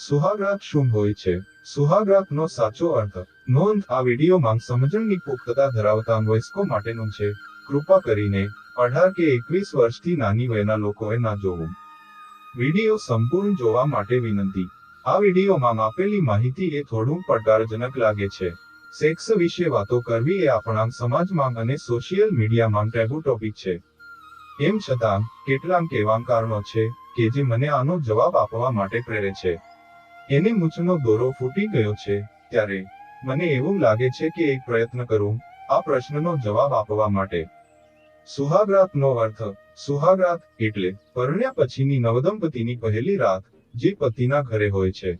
સુહાગરાત શું હોય છે? સુહાગરાતનો સાચો અર્થ, નોંધ, આ વિડીયોમાં સમજણની પુખ્તતા ધરાવતા વયસ્કો માટેનું છે. કૃપા કરીને અઢાર કે એકવીસ વર્ષથી નાની વયના લોકોએ ના જોવું. વીડિયો સંપૂર્ણ જોવા માટે વિનંતી. આ વિડીયોમાં આપેલી માહિતી એ થોડું પડકારજનક લાગે છે. સેક્સ વિશે વાતો કરવી એ આપણા સમાજમાં અને સોશિયલ મીડિયામાં ટેબુ ટોપિક છે. એમ છતાં, કેટલાક એવા કારણો છે કે જે મને આનો જવાબ આપવા માટે પ્રેરે છે. એને મૂછનો દોરો ફૂટી ગયો છે, ત્યારે મને એવું લાગે છે કે એક પ્રયત્ન કરું, આ પ્રશ્નનો જવાબ આપવા માટે. સુહાગરાતનો અર્થ, સુહાગરાત એટલે પરણ્યા પછીની નવદંપતિની પહેલી રાત, જે પતિના ઘરે હોય છે.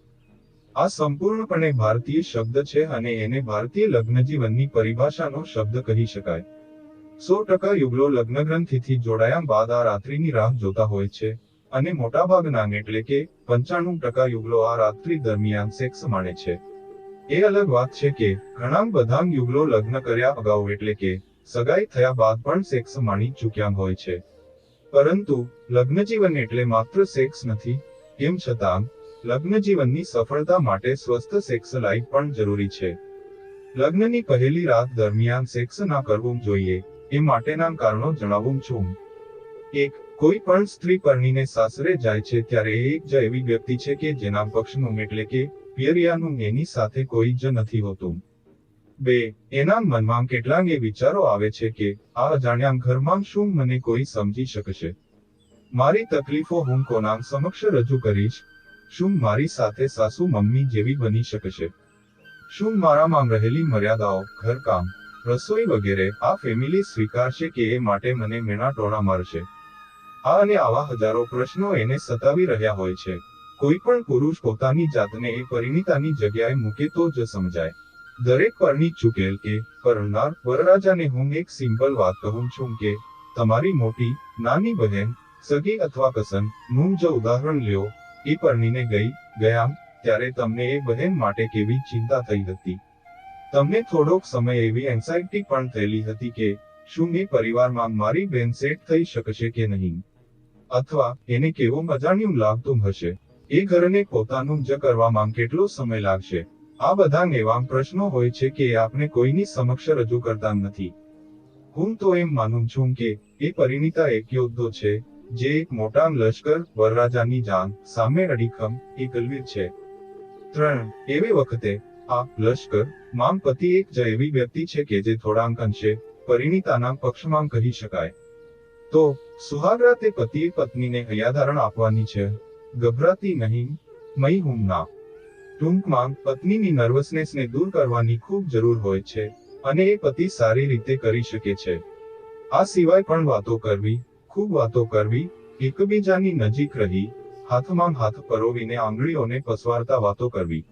આ સંપૂર્ણપણે ભારતીય શબ્દ છે અને એને ભારતીય લગ્ન જીવનની પરિભાષાનો શબ્દ કહી શકાય. સો ટકા યુગલો લગ્ન ગ્રંથિથી જોડાયા બાદ આ રાત્રિની રાહ જોતા હોય છે. અને મોટાભાગના એટલે કે પંચાણું ટકા યુગલો આ રાત્રિ દરમિયાન સેક્સ માણે છે. એ અલગ વાત છે કે ઘણા બધા યુગલો લગ્ન કર્યા અગાઉ એટલે કે સગાઈ થયા બાદ પણ સેક્સ માણી ચૂક્યા હોય છે. પરંતુ લગ્ન જીવન એટલે માત્ર સેક્સ નથી, એમ છતાં લગ્ન જીવનની સફળતા માટે સ્વસ્થ સેક્સ લાઈફ પણ જરૂરી છે. લગ્નની પહેલી રાત દરમિયાન સેક્સ ના કરવું જોઈએ, એ માટેના કારણો જણાવું છું. એક કોઈ પણ સ્ત્રી પરણીને સાસરે જાય છે ત્યારે એક જ એવી વ્યક્તિ છે કે જેના પક્ષનું એટલે કે પિયરિયાનું એની સાથે કોઈ જ નથી હોતું. બે, એના મનમાં કેટલાક એ વિચારો આવે છે કે આ અજાણ્યા ઘરમાં શું મને કોઈ સમજી શકશે? મારી તકલીફો હું કોના સમક્ષ રજૂ કરીશ? શું મારી સાથે સાસુ મમ્મી જેવી બની શકશે? શું મારામાં રહેલી મર્યાદાઓ, ઘરકામ, રસોઈ વગેરે આ ફેમિલી સ્વીકારશે કે એ માટે મને મેણા ટોણા મારશે? આ અને આવા હજારો પ્રશ્નો એને સતાવી રહ્યા હોય છે. કોઈ પણ પુરુષ પોતાની જાતને એ પરિણીતાની જગ્યાએ મૂકે તો જ સમજાય. દરેક પરની ચૂકેલ કે પરણનાર વરરાજાને હું એક સિમ્પલ વાત કહું છું કે, તમારી મોટી, નાની બહેન, સગી અથવા કસન, નું જો ઉદાહરણ લ્યો. એ પરણીને ગઈ ગયા ત્યારે તમને એ બહેન માટે કેવી ચિંતા થઈ હતી. તમને થોડોક સમય એવી એન્ઝાઇટી પણ થયેલી હતી કે, શું એ પરિવારમાં મારી બેન સેટ થઈ શકશે કે નહીં? અથવા એને કેવો અજાણ્યું લાગતું હશે? એ ઘરને પોતાનું જ કરવામાં કેટલો સમય લાગશે? આ બધા એવા પ્રશ્નો હોય છે કે આપણે કોઈની સમક્ષ રજૂ કરતા નથી. હું તો એમ માનું છું કે એ પરિણીતા એક યોદ્ધો છે, જે એક મોટા લશ્કર વરરાજાની જાન, સામે અડીખમ એકલવીર છે. ત્રણ, એવી વખતે આ લશ્કરમાં પતિ એક જ એવી વ્યક્તિ છે કે જે થોડાંક અંશે પરિણીતાના પક્ષમાં કહી શકાય. તો સુહાગરાતે પતિએ પત્નીને હૈયાધારણ આપવાની છે. ગભરાતી નહીં મય હું ના. ટૂંકમાં પત્નીની નર્વસનેસને દૂર કરવાની ખૂબ જરૂર હોય છે અને એ પતિ સારી રીતે કરી શકે છે. આ સિવાય પણ વાતો કરવી, ખૂબ વાતો કરવી, એકબીજાની નજીક રહી, હાથમાં હાથ પરોવીને આંગળીઓને પસવારતા વાતો કરવી.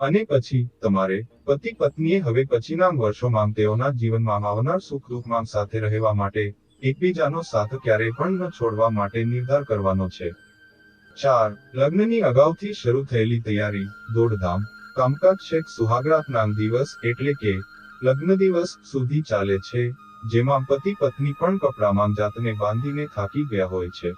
અને પછી, તમારે, પતિ પત્નીએ હવે પછીના વર્ષોમાં તેઓના જીવનમાં આવનાર સુખ દુઃખમાં સાથે રહેવા માટે એકબીજાનો સાથ ક્યારેય પણ ન છોડવા માટે નિર્ધાર કરવાનો છે. ચાર, લગ્નની અગાઉથી શરૂ થયેલી તૈયારી, દોડધામ, કામકાજ છેક સુહાગરાતના દિવસ એટલે કે લગ્ન દિવસ સુધી ચાલે છે, જેમાં પતિ પત્ની પણ કપડામાં જાતને બાંધીને થાકી ગયા હોય છે.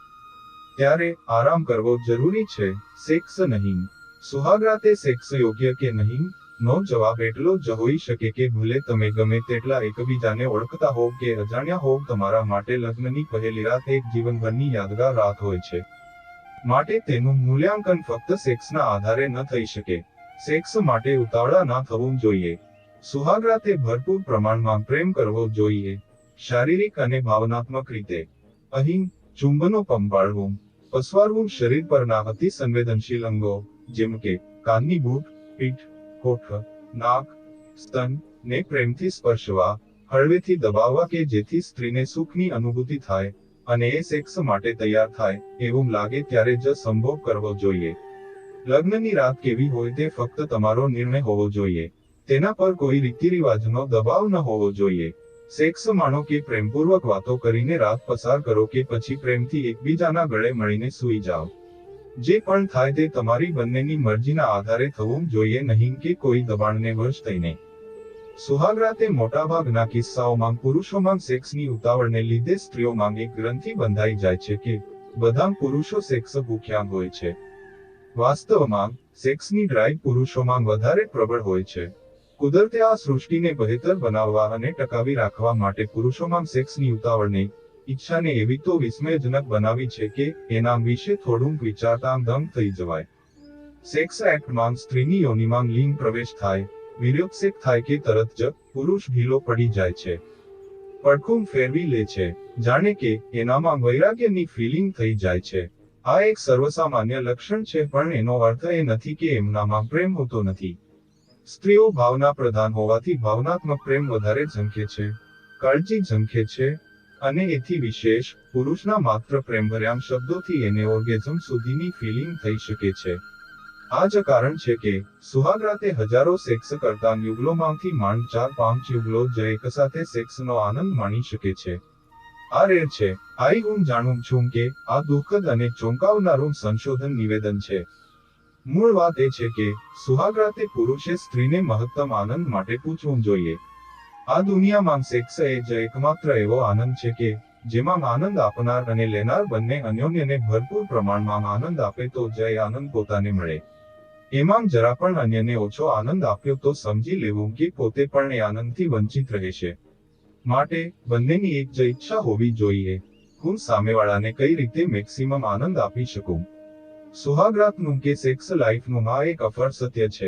ત્યારે આરામ કરવો જરૂરી છે. સેક્સ નહીં. સુહાગરાતે સેક્સ યોગ્ય કે નહીં? નો જવાબ એટલો જ હોઈ શકે કે ભૂલે તમે ગમે તેટલા એકબીજાને ઓળખતા હોવ કે અજાણ્યા હોવ, તમારા માટે લગ્નની પહેલી રાત એક જીવનભરની યાદગાર રાત હોય છે. માટે તેનું મૂલ્યાંકન ફક્ત સેક્સના આધારે ન થઈ શકે. સેક્સ માટે ઉતાવળા ના થવું જોઈએ. સુહાગરાતે ભરપૂર પ્રમાણમાં પ્રેમ કરવો જોઈએ. શારીરિક અને ભાવનાત્મક રીતે. અહીં, ચુંબનો પંપાળવું પસવારવું શરીર પરના અતિ સંવેદનશીલ અંગો, જેમ કે કાનની બૂટ, પીઠ હોઠ, નાક સ્તન ને પ્રેમથી સ્પર્શવા, હળવેથી દબાવવા કે જેથી સ્ત્રીને સુખની અનુભૂતિ થાય અને એ સેક્સ માટે તૈયાર થાય એવું લાગે ત્યારે જ સંભોગ કરવો જોઈએ. લગ્નની રાત કેવી હોય તે ફક્ત તમારો નિર્ણય હોવો જોઈએ. તેના પર કોઈ રીતિ રિવાજનો દબાવ ન હોવો જોઈએ. સેક્સ માણો કે પ્રેમપૂર્વક વાતો કરીને રાત પસાર કરો કે પછી પ્રેમથી એકબીજાના ગળે મળીને સૂઈ જાઓ. જે પણ થાય તે તમારી બંનેની મરજીના આધારે થવું જોઈએ નહીં કે કોઈ દબાણને વશ થઈને. સુહાગરાતે મોટાભાગના કિસ્સાઓમાં પુરુષોમાં સેક્સની ઉતાવળને લીધે સ્ત્રીઓમાં એક ગ્રંથિ બંધાઈ જાય છે કે બધા પુરુષો સેક્સ ભૂખ્યા હોય છે. વાસ્તવમાં, સેક્સની ડ્રાઈવ પુરુષોમાં વધારે પ્રબળ હોય છે. કુદરતે આ સૃષ્ટિને બહેતર બનાવવા અને ટકાવી રાખવા માટે પુરુષોમાં સેક્સની ઉતાવળને ઈચ્છાને એવી તો વિસ્મયજનક બનાવી છે કે એના વિશે થોડું વિચારતા દમ થઈ જવાય. સેક્સ એક્ટમાં સ્ત્રીની યોનિમાં લિંગ પ્રવેશ થાય વિરોક્ષેપ થાય કે તરત જ પુરુષ ઢીલો પડી જાય છે. પડખું ફેરવી લે છે, જાણે કે એનામાં વૈરાગ્યની ફિલિંગ થઈ જાય છે. આ એક સર્વસામાન્ય લક્ષણ છે પણ એનો અર્થ એ નથી કે એમનામાં પ્રેમ હોતો નથી. સ્ત્રીઓ ભાવના પ્રધાન હોવાથી ભાવનાત્મક પ્રેમ વધારે ઝંખે છે, કાળજી ઝંખે છે અને એથી વિશેષ, પુરુષના માત્ર પ્રેમભર્યા શબ્દોથી એને ઓર્ગેઝમ સુધીની ફિલિંગ થઈ શકે છે. આ જ કારણ છે કે, સુહાગરાતે હજારો સેક્સ કરતા યુગલોમાંથી માંડ ચાર પાંચ યુગલો જ એક સાથે સેક્સનો આનંદ માણી શકે છે. આ રેર છે. આઈ હું જાણું છું કે, આ દુઃખદ અને ચોંકાવનારું સંશોધન નિવેદન છે. મૂળ વાત એ છે કે, સુહાગરાતે પુરુષે સ્ત્રીને મહત્તમ આનંદ માટે પૂછવું જોઈએ. આ દુનિયામાં સેક્સ એ જ એકમાત્ર એવો આનંદ છે કે, જેમાં આનંદ આપનાર અને લેનાર બંને અન્યોન્યને ભરપૂર પ્રમાણમાં આનંદ આપે તો જય આનંદ પોતાને મળે. એમાં જરા પણ અન્યને ઓછો આનંદ આપ્યો તો સમજી લેવું કે પોતે પણ એ આનંદથી વંચિત રહેશે. માટે, બંનેની એક જ ઈચ્છા હોવી જોઈએ. હું સામેવાળાને કઈ રીતે મેક્સિમમ આનંદ આપી શકું? સુહાગરાતનું કે સેક્સ લાઈફનું આ એક અફર સત્ય છે.